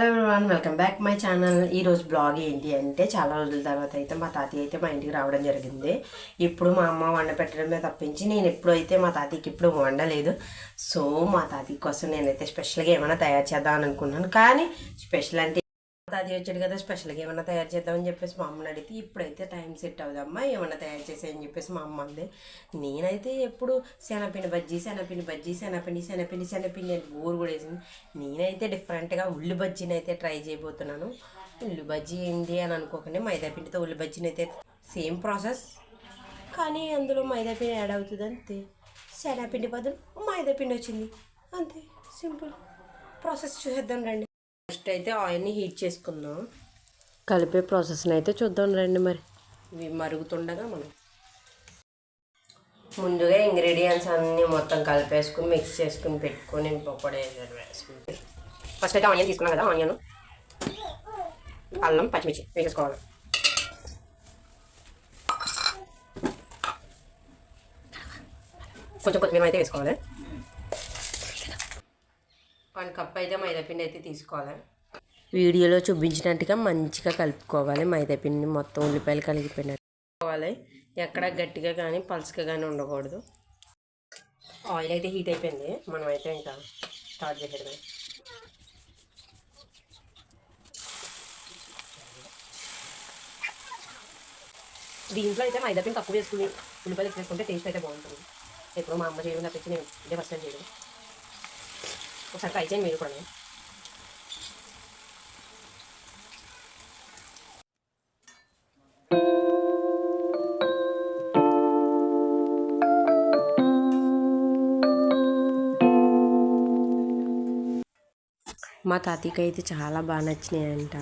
Hello everyone welcome back my channel ఈరోజు blog ఏంటి అంటే చాలా రోజుల తర్వాత అయితే మా తాతయ్య అయితే మా ఇంటికి రావడం జరిగింది. ఇప్పుడు మా అమ్మ వండ పెట్టడమే తప్పించి నేను ఎప్పుడైతే మా తాతయ్యకి ఇప్పుడు వండలేదు. సో మా తాతయ్య కోసం నేనైతే స్పెషల్గా ఏమైనా తయారు చేద్దామని అనుకున్నాను. కానీ స్పెషల్ అంటే అది వచ్చాడు కదా స్పెషల్గా ఏమైనా తయారు చేద్దామని చెప్పేసి మా అమ్మని అడిగితే ఇప్పుడైతే టైం సెట్ అవుదమ్మా ఏమైనా తయారు చేసేయని చెప్పేసి మా అమ్మ అంది. నేనైతే ఎప్పుడు శనగపిండి బజ్జీ శనగపిండి బజ్జీ శనగపిండి శనగపిండి శనగపిండి అని బోర్ కూడా వేసింది. నేనైతే డిఫరెంట్గా ఉల్లి బజ్జీని అయితే ట్రై చేయబోతున్నాను. ఉల్లి బజ్జీ ఏంటి అని అనుకోకండి మైదా పిండితో ఉల్లి బజ్జీని అయితే సేమ్ ప్రాసెస్ కానీ అందులో మైదా పిండి యాడ్ అవుతుంది అంతే. శనగపిండి బదులు మైదా పిండి వచ్చింది. అంతే సింపుల్. ప్రాసెస్ చూసేద్దాం రండి. ఫస్ట్ అయితే ఆయిల్ని హీట్ చేసుకుందాం. కలిపే ప్రాసెస్ని అయితే చూద్దాం రండి మరి. ఇవి మరుగుతుండగా మనం ముందుగా ఇంగ్రీడియంట్స్ అన్నీ మొత్తం కలిపేసుకుని మిక్స్ చేసుకుని పెట్టుకొని పకోడీ వేసుకుంటే ఫస్ట్ అయితే ఆనియన్ తీసుకున్నాం కదా ఆనియన్ అల్లం పచ్చిమిర్చి వేసేసుకోవాలి. కొంచెం కొత్తిమీర అయితే వేసుకోవాలి. వన్ కప్ అయితే మైదాపిండి అయితే తీసుకోవాలి. వీడియోలో చూపించినట్టుగా మంచిగా కలుపుకోవాలి. మైదాపిండిని మొత్తం ఉల్లిపాయలు కలిగిపోయినట్టు కలుపుకోవాలి. ఎక్కడ గట్టిగా కానీ పల్చగా కానీ ఉండకూడదు. ఆయిల్ అయితే హీట్ అయిపోయింది. మనం అయితే ఇంకా స్టార్ట్ చేసేది దీంట్లో అయితే మైదాపిండి తక్కువ వేసుకుని ఉల్లిపాయలు వేసుకుంటే టేస్ట్ అయితే బాగుంటుంది. ఎప్పుడు మా అమ్మ చేయడం తప్పించి నేను ఇదే ఫస్ట్ టైం చేయడం. ఒకసారి ట్రై చేయండి మీరు కూడా మా తాతయ్యకి అయితే చాలా బాగా నచ్చినాయంట.